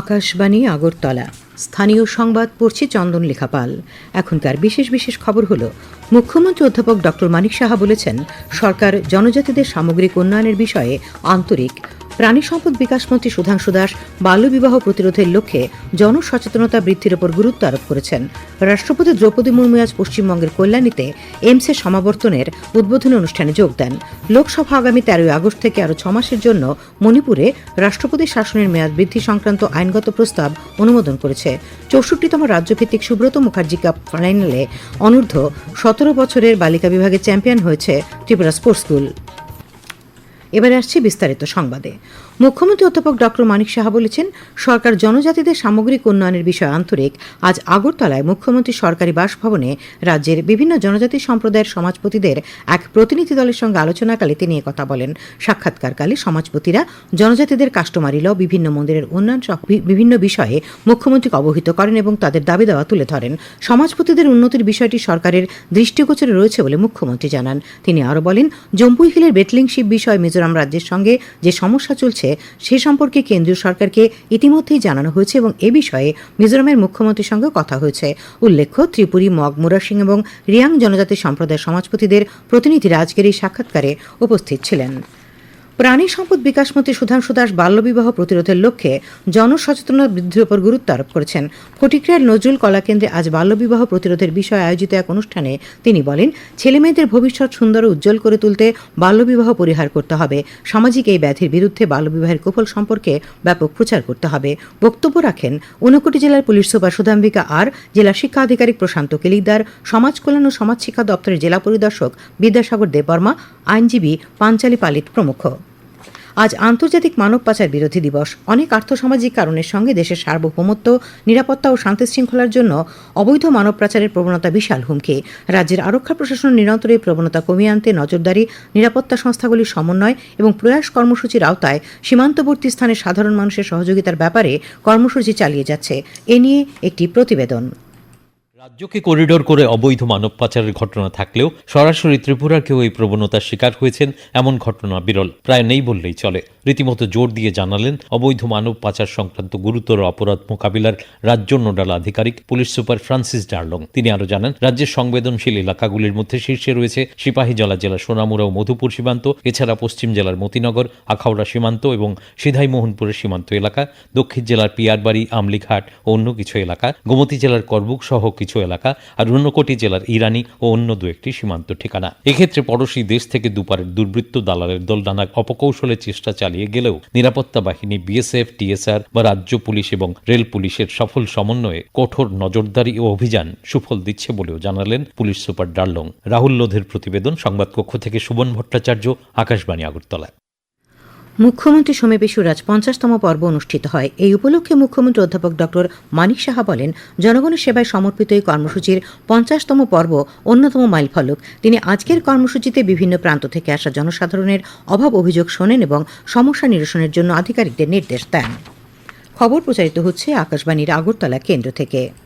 আকাশবাণী আগরতলা। স্থানীয় সংবাদ পড়ছে চন্দন লেখাপাল। এখনকার বিশেষ বিশেষ খবর হল, মুখ্যমন্ত্রী অধ্যাপক ডক্টর মানিক সাহা বলেছেন, সরকার জনজাতিদের সামগ্রিক উন্নয়নের বিষয়ে আন্তরিক প্রাণী সম্পদ বিকাশ মন্ত্রী সুধাংশু দাস বাল্যবিবাহ প্রতিরোধের লক্ষ্যে জনসচেতনতা বৃদ্ধির উপর গুরুত্ব আরোপ করেছেন। রাষ্ট্রপতি দ্রৌপদী মুর্মু আজ পশ্চিমবঙ্গের কল্যাণীতে এইমসের সমাবর্তনের উদ্বোধনী অনুষ্ঠানে যোগ দেন। লোকসভা আগামী তেরোই আগস্ট থেকে আরও ছমাসের জন্য মণিপুরে রাষ্ট্রপতি শাসনের মেয়াদ বৃদ্ধি সংক্রান্ত আইনগত প্রস্তাব অনুমোদন করেছে। চৌষট্টিতম রাজ্যভিত্তিক সুব্রত মুখার্জি কাপ ফাইনালে অনূর্ধ্ব সতেরো বছরের বালিকা বিভাগে চ্যাম্পিয়ন হয়েছে ত্রিপুরা স্পোর্টস স্কুল। এবারে আসছি বিস্তারিত সংবাদে। মুখ্যমন্ত্রী অধ্যাপক ডক্টর মানিক সাহা বলেছেন, সরকার জনজাতিদের সামগ্রিক উন্নয়নের বিষয়ে আন্তরিক। আজ আগরতলায় মুখ্যমন্ত্রী সরকারি বাসভবনে রাজ্যের বিভিন্ন জনজাতি সম্প্রদায়ের সমাজপতিদের এক প্রতিনিধি দলের সঙ্গে আলোচনাকালে তিনি কথা বলেন। সাক্ষাৎকারকালে সমাজপতিরা জনজাতিদের কাস্টমারি ল, বিভিন্ন মন্দিরের উন্নয়ন সহ বিভিন্ন বিষয়ে মুখ্যমন্ত্রীকে অবহিত করেন এবং তাদের দাবি দেওয়া তুলে ধরেন। সমাজপতিদের উন্নতির বিষয়টি সরকারের দৃষ্টিগোচরে রয়েছে বলে মুখ্যমন্ত্রী জানান। তিনি আরও বলেন জম্পুই হিলের বেটলিংশিপ বিষয়ে মিজোরাম রাজ্যের সঙ্গে যে সমস্যা চলছে সে সম্পর্কে কেন্দ্রীয় সরকারকে ইতিমধ্যেই জানানো হয়েছে এবং এ বিষয়ে মিজোরামের মুখ্যমন্ত্রীর সঙ্গে কথা হয়েছে। উল্লেখ্য, ত্রিপুরী মগ মুরাসিং এবং রিয়াং জনজাতি সম্প্রদায়ের সমাজপতিদের প্রতিনিধিরা আজকের এই সাক্ষাৎকারে উপস্থিত ছিলেন। প্রাণী সম্পদ বিকাশ মন্ত্রী সুধাংশু দাস বাল্যবিবাহ প্রতিরোধের লক্ষ্যে জনসচেতনতা বৃদ্ধির উপর গুরুত্ব আরোপ করেছেন। ফটিকরায়ের নজরুল কলাকেন্দ্রে আজ বাল্যবিবাহ প্রতিরোধের বিষয়ে আয়োজিত এক অনুষ্ঠানে তিনি বলেন, ছেলেমেয়েদের ভবিষ্যৎ সুন্দর উজ্জ্বল করে তুলতে বাল্যবিবাহ পরিহার করতে হবে। সামাজিক এই ব্যাধির বিরুদ্ধে বাল্যবিবাহের কুফল সম্পর্কে ব্যাপক প্রচার করতে হবে। বক্তব্য রাখেন, ঊনকোটি জেলার পুলিশ সুপার সুধাম্বিকা আর, জেলা শিক্ষা আধিকারিক প্রশান্ত কেলিকদার, সমাজ কল্যাণ ও সমাজ শিক্ষা দপ্তরের জেলা পরিদর্শক বিদ্যাসাগর দেববর্মা, আইনজীবী পাঞ্চালী পালিত প্রমুখ। আজ আন্তর্জাতিক মানব পাচার বিরোধী দিবস। অনেক আর্থসামাজিক কারণের সঙ্গে দেশের সার্বভৌমত্ব, নিরাপত্তা ও শান্তি শৃঙ্খলার জন্য অবৈধ মানব পাচারের প্রবণতা বিশাল হুমকি। রাজ্যের আরক্ষা প্রশাসন নিরন্তর এই প্রবণতা কমিয়ে আনতে নজরদারি, নিরাপত্তা সংস্থাগুলির সমন্বয় এবং প্রয়াস কর্মসূচির আওতায় সীমান্তবর্তী স্থানে সাধারণ মানুষের সহযোগিতার ব্যাপারে কর্মসূচি চালিয়ে যাচ্ছে। এ নিয়ে একটি প্রতিবেদন। রাজ্যকে করিডোর করে অবৈধ মানব পাচারের ঘটনা থাকলেও সরাসরি ত্রিপুরার কেউ এই প্রবণতার শিকার হয়েছেন এমন ঘটনা বিরল। প্রায় নেই বললেই চলে। রীতিমতো জোর দিয়ে জানালেন, অবৈধ মানব পাচার সংক্রান্ত গুরুতর অপরাধ মোকাবিলার রাজ্য নোডাল আধিকারিক পুলিশ সুপার ফ্রান্সিস ডার্লং। তিনি আরও জানান, রাজ্যের সংবেদনশীল এলাকাগুলির মধ্যে শীর্ষে রয়েছে সিপাহীজলা জেলা সোনামুড়া ও মধুপুর সীমান্ত, এছাড়া পশ্চিম জেলার মতিনগর, আখাউড়া সীমান্ত এবং সিধাইমোহনপুরের সীমান্ত এলাকা, দক্ষিণ জেলার পিয়ারবাড়ি, আমলিঘাট ও অন্য কিছু এলাকা। গোমতী জেলার করবুক সহ কিছু এলাকা আর ঊনকোটি জেলার ইরানি ও অন্য দু একটি সীমান্ত ঠিকানা। এক্ষেত্রে পড়োশী দেশ থেকে দুপারের দুর্বৃত্ত দালালের দল নানা অপকৌশলের চেষ্টা চালিয়ে গেলেও নিরাপত্তা বাহিনী বিএসএফ, টিএসআর বা রাজ্য পুলিশ এবং রেল পুলিশের সফল সমন্বয়ে কঠোর নজরদারি ও অভিযান সুফল দিচ্ছে বলেও জানালেন পুলিশ সুপার ডার্লং। রাহুল লোধের প্রতিবেদন সংবাদকক্ষ থেকে সুবন ভট্টাচার্য, আকাশবাণী আগরতলা। মুখ্যমন্ত্রী সমাবেশুর আজ পঞ্চাশতম পর্ব অনুষ্ঠিত হয়। এই উপলক্ষে মুখ্যমন্ত্রী অধ্যাপক ডক্টর মানিক সাহা বলেন, জনগণের সেবায় সমর্পিত এই কর্মসূচির পঞ্চাশতম পর্ব অন্যতম মাইলফলক। তিনি আজকের কর্মসূচিতে বিভিন্ন প্রান্ত থেকে আসা জনসাধারণের অভাব অভিযোগ শোনেন এবং সমস্যা নিরসনের জন্য আধিকারিকদের নির্দেশ দেন। খবর প্রচারিত হচ্ছে আকাশবাণীর আগরতলা কেন্দ্র থেকে।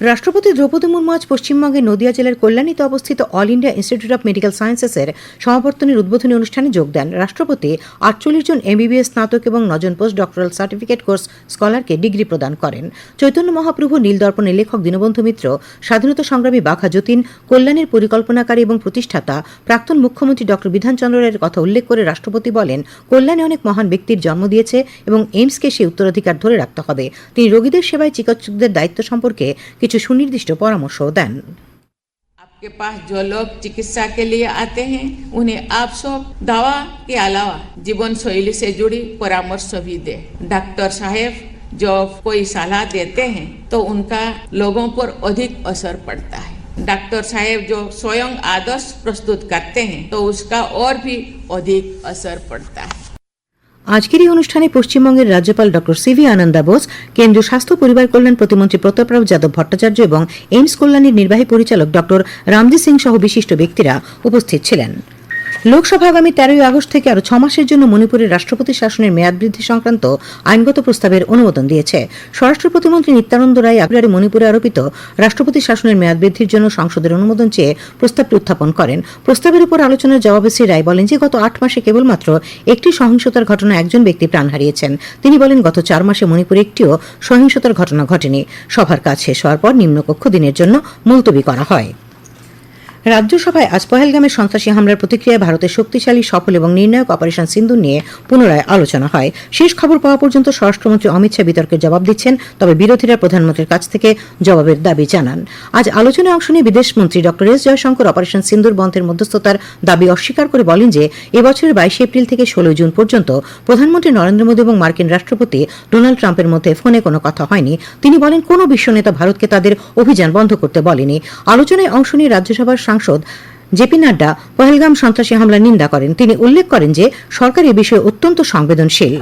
রাষ্ট্রপতি দ্রৌপদী মুর্মু আজ পশ্চিমবঙ্গের নদিয়া জেলার কল্যাণীতে অবস্থিত All India Institute of Medical সায়েন্সেসের সমাবর্তনের উদ্বোধনী অনুষ্ঠানে যোগ দেন রাষ্ট্রপতি। আটচল্লিশ জন এমবিবিএস স্নাতক এবং নজন পোস্ট ডক্টরাল সার্টিফিকেট কোর্স স্কলারকে ডিগ্রি প্রদান করেন। চৈতন্য মহাপ্রভু, নীলদর্পণের লেখক দীনবন্ধু মিত্র, স্বাধীনতা সংগ্রামী বাঘা যতীন, কল্যাণের পরিকল্পনাকারী এবং প্রতিষ্ঠাতা প্রাক্তন মুখ্যমন্ত্রী ডক্টর বিধানচন্দ্র রায়ের কথা উল্লেখ করে রাষ্ট্রপতি বলেন, কল্যাণে অনেক মহান ব্যক্তির জন্ম দিয়েছে এবং এইমসকে সেই উত্তরাধিকার ধরে রাখতে হবে। তিনি রোগীদের সেবায় চিকিৎসকদের দায়িত্ব সম্পর্কে কিছু সুনির্দিষ্ট পরামর্শও দেন आपके पास जो लोग चिकित्सा के लिए आते हैं उन्हें आप सब दवा के अलावा जीवन शैली से जुड़ी परामर्श भी दे डॉक्टर साहेब जो कोई सलाह देते हैं तो उनका लोगों पर अधिक असर पड़ता है डॉक्टर साहेब जो स्वयं आदर्श प्रस्तुत करते हैं तो उसका और भी अधिक असर पड़ता है আজকের এই অনুষ্ঠানে পশ্চিমবঙ্গের রাজ্যপাল ডক্টর সিভি আনন্দা বোস, কেন্দ্রীয় স্বাস্থ্য পরিবার কল্যাণ প্রতিমন্ত্রী প্রতাপরাও যাদব ভট্টাচার্য এবং এইমস কল্যাণের নির্বাহী পরিচালক ডক্টর রামজি সিং সহ বিশিষ্ট ব্যক্তিরা উপস্থিত ছিলেন। লোকসভা আগামী তেরোই আগস্ট থেকে আরও ছ মাসের জন্য মণিপুরের রাষ্ট্রপতি শাসনের মেয়াদ বৃদ্ধি সংক্রান্ত আইনগত প্রস্তাবের অনুমোদন দিয়েছে। স্বরাষ্ট্র প্রতিমন্ত্রী নিত্যানন্দ রায় ফেব্রুয়ারি মণিপুরে আরোপিত রাষ্ট্রপতি শাসনের মেয়াদ বৃদ্ধির জন্য সংসদের অনুমোদন চেয়ে প্রস্তাবটি উত্থাপন করেন। প্রস্তাবের উপর আলোচনার জবাবে শ্রী রায় বলেন যে, গত আট মাসে কেবলমাত্র একটি সহিংসতার ঘটনা একজন ব্যক্তি প্রাণ হারিয়েছেন। তিনি বলেন, গত চার মাসে মণিপুরে একটিও সহিংসতার ঘটনা ঘটেনি। সভার কাজ শেষ হওয়ার পর নিম্নকক্ষ দিনের জন্য মুলতবি করা হয়। রাজ্যসভায় আজ পহেলগামের সন্ত্রাসী হামলার প্রতিক্রিয়ায় ভারতের শক্তিশালী, সফল এবং নির্ণায়ক অপারেশন সিন্ধু নিয়ে পুনরায় আলোচনা হয়। শেষ খবর পাওয়া পর্যন্ত স্বরাষ্ট্রমন্ত্রী অমিত শাহ বিতর্কের জবাব দিচ্ছেন, তবে বিরোধীরা প্রধানমন্ত্রীর কাছ থেকে জবাবের দাবি জানান। আজ আলোচনায় অংশ নিয়ে বিদেশমন্ত্রী ড. এস. জয়শঙ্কর অপারেশন সিন্ধুর বন্ধের মধ্যস্থতার দাবি অস্বীকার করে বলেন যে, এবছরের বাইশে এপ্রিল থেকে ষোলোই জুন পর্যন্ত প্রধানমন্ত্রী নরেন্দ্র মোদী এবং মার্কিন রাষ্ট্রপতি ডোনাল্ড ট্রাম্পের মধ্যে ফোনে কোনো কথা হয়নি। তিনি বলেন, কোনো বিশ্ব নেতা ভারতকে তাদের অভিযান বন্ধ করতে বলেনি। আলোচনায় অংশ নিয়ে রাজ্যসভার সাংসদ জেপি নাড্ডা পহেলগাম সন্ত্রাসী হামলার নিন্দা করেন। তিনি উল্লেখ করেন যে সরকার এ বিষয়ে অত্যন্ত সংবেদনশীল।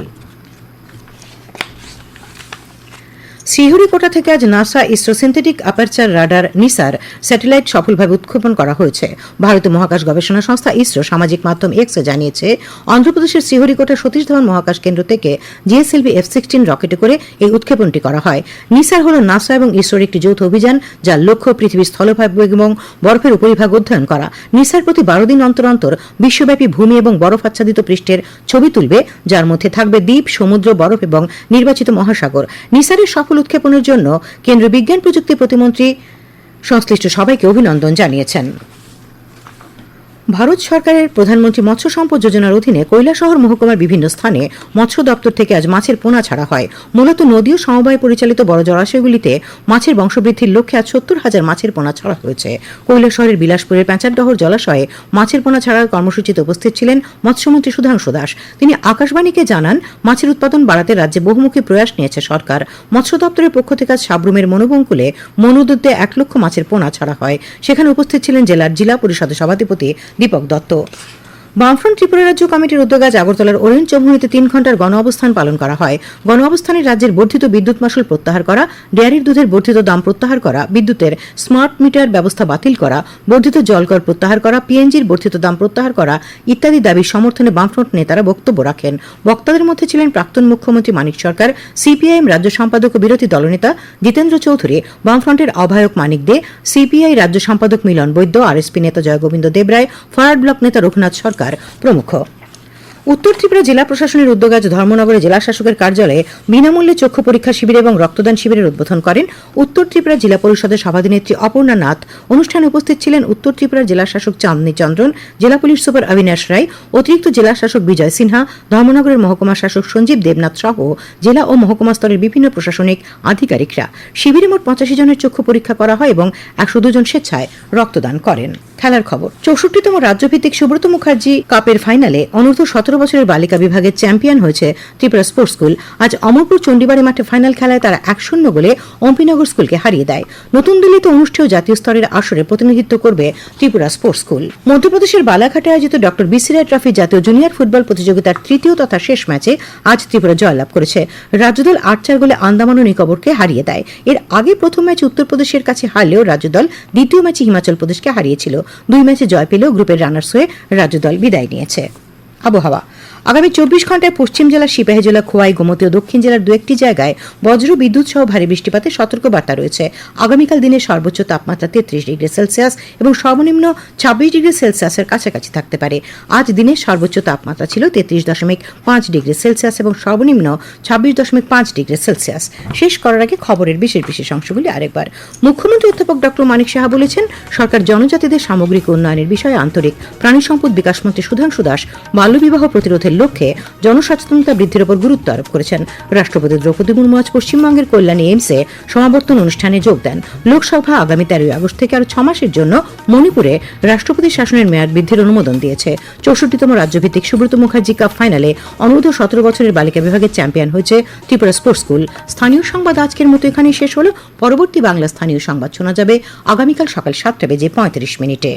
শ্রীহরিকোটা থেকে আজ NASA ISRO synthetic aperture radar NISAR satellite সফলভাবে উৎক্ষেপণ করা হয়েছে। ভারতীয় মহাকাশ গবেষণা সংস্থা ইসরো সামাজিক মাধ্যম এক্সে জানিয়েছে, অন্ধ্রপ্রদেশের শ্রীহরিকোটা সতীশ ধাওয়ান মহাকাশ কেন্দ্র থেকে জিএসএলভি এফ সিক্সটিন রকেটে করে এই উৎক্ষেপণটি করা হয়। নিসার হল নাসা এবং ইসরোর একটি যৌথ অভিযান যার লক্ষ্য পৃথিবীর স্থলভাগ এবং বরফের উপরিভাগ অধ্যয়ন করা। নিসার প্রতি বারো দিন অন্তর অন্তর বিশ্বব্যাপী ভূমি এবং বরফ আচ্ছাদিত পৃষ্ঠের ছবি তুলবে, যার মধ্যে থাকবে দ্বীপ, সমুদ্র, বরফ এবং নির্বাচিত মহাসাগর। নিসারের সফল উৎক্ষেপণের জন্য কেন্দ্রীয় বিজ্ঞান প্রযুক্তি প্রতিমন্ত্রী সংশ্লিষ্ট সবাইকে অভিনন্দন জানিয়েছেন। ভারত সরকারের প্রধানমন্ত্রী মৎস্য সম্পদ যোজনার অধীনে কৈলাসহর মহকুমার বিভিন্ন স্থানে মৎস্য দপ্তর থেকে আজ মাছের পোনা ছাড়া হয়। মূলত নদী ও সমবায় পরিচালিত বড় জলাশয়গুলিতে মাছের বংশবৃদ্ধির লক্ষ্যে আজ সত্তর হাজার মাছের পোনা ছাড়া হয়েছে। কৈলাসহরের বিলাসপুরের প্যাঁচারডহর জলাশয়ে মাছের পোনা ছাড়ার কর্মসূচিতে উপস্থিত ছিলেন মৎস্যমন্ত্রী সুধাংশু দাস। তিনি আকাশবাণীকে জানান, মাছের উৎপাদন বাড়াতে রাজ্যে বহুমুখী প্রয়াস নিয়েছে সরকার। মৎস্য দপ্তরের পক্ষ থেকে আজ সাবরুমের মনোবঙ্কুলে মনোদুদ্দে এক লক্ষ মাছের পোনা ছাড়া হয়। সেখানে উপস্থিত ছিলেন জেলার জেলা পরিষদের সভাধিপতি দীপক দত্ত। বামফ্রন্ট ত্রিপুরা রাজ্য কমিটির উদ্যোগে আগরতলার ওরেঞ্জ চৌমুহনীতে তিন ঘণ্টার গণ অবস্থান পালন করা হয়। গণ অবস্থানে রাজ্যের বর্ধিত বিদ্যুৎ মাসুল প্রত্যাহার করা, ডেয়ারির দুধের বর্ধিত দাম প্রত্যাহার করা, বিদ্যুতের স্মার্ট মিটার ব্যবস্থা বাতিল করা, বর্ধিত জলকর প্রত্যাহার করা, পিএনজির বর্ধিত দাম প্রত্যাহার করা ইত্যাদি দাবির সমর্থনে বামফ্রন্ট নেতারা বক্তব্য রাখেন। বক্তাদের মধ্যে ছিলেন প্রাক্তন মুখ্যমন্ত্রী মানিক সরকার, সিপিআইএম রাজ্য সম্পাদক ও বিরোধী দলনেতা জিতেন্দ্র চৌধুরী, বামফ্রন্টের আহ্বায়ক মানিক দে, সিপিআই রাজ্য সম্পাদক মিলন বৈদ্য, আরএসপি নেতা জয়গোবিন্দ দেবরায় ফরওয়ার্ড ব্লক নেতা রঘুনাথ সরকার। প্রমুখ। উত্তর ত্রিপুরা জেলা প্রশাসনের উদ্যোগে আজ ধর্মনগরে জেলা শাসকের কার্যালয়ে বিনামূল্যে চক্ষু পরীক্ষা শিবির এবং রক্তদান শিবিরের উদ্বোধন করেন উত্তর ত্রিপুরা জেলা পরিষদের সভাধিনেত্রী অপর্ণা নাথ। অনুষ্ঠানে উপস্থিত ছিলেন উত্তর ত্রিপুরার জেলা শাসক চাঁদনী চন্দ্রন, জেলা পুলিশ সুপার অবিনাশ রায়, অতিরিক্ত জেলা শাসক বিজয় সিনহা, ধর্মনগরের মহকুমা শাসক সঞ্জীব দেবনাথ সহ জেলা ও মহকুমা স্তরের বিভিন্ন প্রশাসনিক আধিকারিকরা। শিবিরে মোট পঁচাশি জনের চক্ষু পরীক্ষা করা হয় এবং একশো দুজন স্বেচ্ছায় রক্তদান করেন। খেলার খবর। চৌষট্টিতম রাজ্যভিত্তিক সুব্রত মুখার্জি কাপের ফাইনালে অনূর্ধ্ব সতেরো বছরের বালিকা বিভাগের চ্যাম্পিয়ন হয়েছে ত্রিপুরা স্পোর্টস স্কুল। আজ অমরপুর চণ্ডীবাড়ি মাঠে ফাইনাল খেলায় তারা এক শূন্য গোলে অম্পিনগর স্কুলকে হারিয়ে দেয়। নতুন দিল্লিতে অনুষ্ঠেয় জাতীয় স্তরের আসরে প্রতিনিধিত্ব করবে ত্রিপুরা স্পোর্টস স্কুল। মধ্যপ্রদেশের বালাঘাটে আয়োজিত doctor B C Roy trophy জাতীয় জুনিয়র ফুটবল প্রতিযোগিতার তৃতীয় তথা শেষ ম্যাচে আজ ত্রিপুরা জয়লাভ করেছে। রাজ্যদল আট চার গোলে আন্দামান ও নিকোবরকে হারিয়ে দেয়। এর আগে প্রথম ম্যাচ উত্তরপ্রদেশের কাছে হারলেও রাজ্যদল দ্বিতীয় ম্যাচে হিমাচল প্রদেশকে হারিয়েছিল। দুই ম্যাচে জয় পেলেও গ্রুপের রানার্স হয়ে রাজ্য দল বিদায় নিয়েছে। আবহাওয়া। আগামী চব্বিশ ঘন্টায় পশ্চিম জেলার সিপাহী জেলা, খোয়াই, গোমতী ও দক্ষিণ জেলার দু একটি জায়গায় বজ্র, বিদ্যুৎ সহ ভারী বৃষ্টিপাতের সতর্ক বার্তা রয়েছে। আগামীকাল দিনে সর্বোচ্চ তাপমাত্রা তেত্রিশ ডিগ্রি সেলসিয়াস এবং সর্বনিম্ন ছাব্বিশ ডিগ্রি সেলসিয়াসের কাছাকাছি থাকতে পারে। আজ দিনের সর্বোচ্চ তাপমাত্রা ছিল তেত্রিশ দশমিক পাঁচ ডিগ্রি সেলসিয়াস এবং সর্বনিম্ন ছাব্বিশ দশমিক পাঁচ ডিগ্রি সেলসিয়াস। শেষ করার আগে খবরের বিশেষ বিশেষ অংশগুলি আরেকবার। মুখ্যমন্ত্রী অধ্যাপক ডক্টর মানিক সাহা বলেছেন, সরকার জনজাতিদের সামগ্রিক উন্নয়নের বিষয়ে আন্তরিক প্রাণী সম্পদ বিকাশ মন্ত্রী সুধাংশু দাস বাল্যবিবাহ প্রতিরোধের লক্ষ্যে জনসচেতনতা বৃদ্ধির উপর গুরুত্ব আরোপ করেছেন। রাষ্ট্রপতি দ্রৌপদী মুর্মু আজ পশ্চিমবঙ্গের কল্যাণী এইমসে সমাবর্তন অনুষ্ঠানে যোগ দেন। লোকসভা আগামী তেরোই আগস্ট থেকে আরও ছ মাসের জন্য মণিপুরে রাষ্ট্রপতি শাসনের মেয়াদ বৃদ্ধির অনুমোদন দিয়েছে। চৌষট্টিতম রাজ্যভিত্তিক সুব্রত মুখার্জি কাপ ফাইনালে অনূর্ধ্ব সতেরো বছরের বালিকা বিভাগের চ্যাম্পিয়ন হয়েছে ত্রিপুরা স্পোর্টস স্কুল স্থানীয় সংবাদ আজকের মতো এখানেই শেষ হলো। পরবর্তী বাংলা স্থানীয় সংবাদ শোনা যাবে আগামীকাল সকাল সাতটা বেজে পঁয়ত্রিশ মিনিটে।